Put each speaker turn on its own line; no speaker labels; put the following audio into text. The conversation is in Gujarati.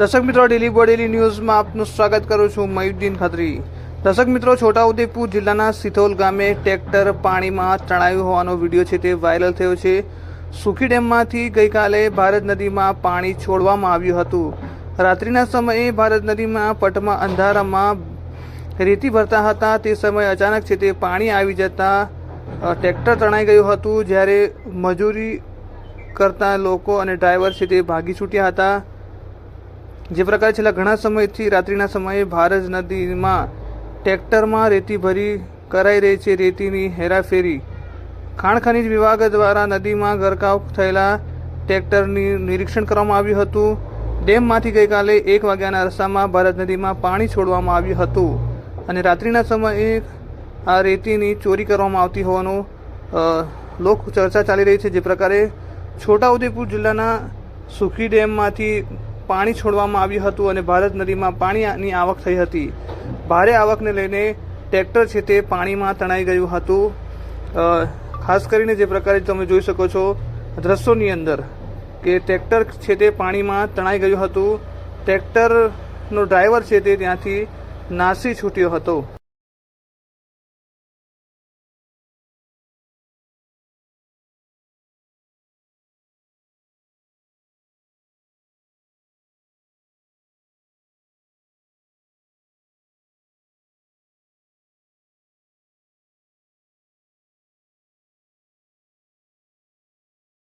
દર્શક મિત્રો ડેલી બોડેલી ન્યૂઝમાં આપનું સ્વાગત કરું છું મયુદ્દીન ખત્રી. દર્શક મિત્રો, છોટાઉદેપુર જિલ્લાના સિથોલ ગામે ટ્રેક્ટર પાણીમાં તણાયું હોવાનો વીડિયો છે તે વાયરલ થયો છે. સુખી ડેમમાંથી ગઈકાલે ભારત નદીમાં પાણી છોડવામાં આવ્યું હતું. રાત્રિના સમયે ભારત નદીમાં પટમાં અંધારામાં રેતી ભરતા હતા. તે સમયે અચાનક છે તે પાણી આવી જતાં ટ્રેક્ટર તણાઈ ગયું હતું. જ્યારે મજૂરી કરતા લોકો અને ડ્રાઈવર છે તે ભાગી છૂટ્યા હતા. જે પ્રકારે છેલ્લા ઘણા સમયથી રાત્રિના સમયે ભારત નદીમાં ટ્રેક્ટરમાં રેતી ભરી કરાઈ રહી છે. રેતીની હેરાફેરી. ખાણ ખનીજ વિભાગ દ્વારા નદીમાં ગરકાવ થયેલા ટ્રેક્ટરની નિરીક્ષણ કરવામાં આવ્યું હતું. ડેમમાંથી ગઈકાલે એક વાગ્યાના રસ્તામાં ભારત નદીમાં પાણી છોડવામાં આવ્યું હતું અને રાત્રિના સમયે આ રેતીની ચોરી કરવામાં આવતી હોવાનું લોક ચર્ચા ચાલી રહી છે. જે પ્રકારે છોટાઉદેપુર જિલ્લાના સુખી ડેમમાંથી પાણી છોડવામાં આવ્યું હતું અને ભારત નદીમાં પાણીની આવક થઈ હતી. ભારે આવકને લઈને ટ્રેક્ટર છે તે પાણીમાં તણાઈ ગયું હતું. ખાસ કરીને જે પ્રકારે તમે જોઈ શકો છો, દ્રશ્યોની અંદર કે ટ્રેક્ટર છે તે પાણીમાં તણાઈ ગયું હતું. ટ્રેક્ટરનો ડ્રાઈવર છે તે ત્યાંથી નાસી છૂટ્યો હતો.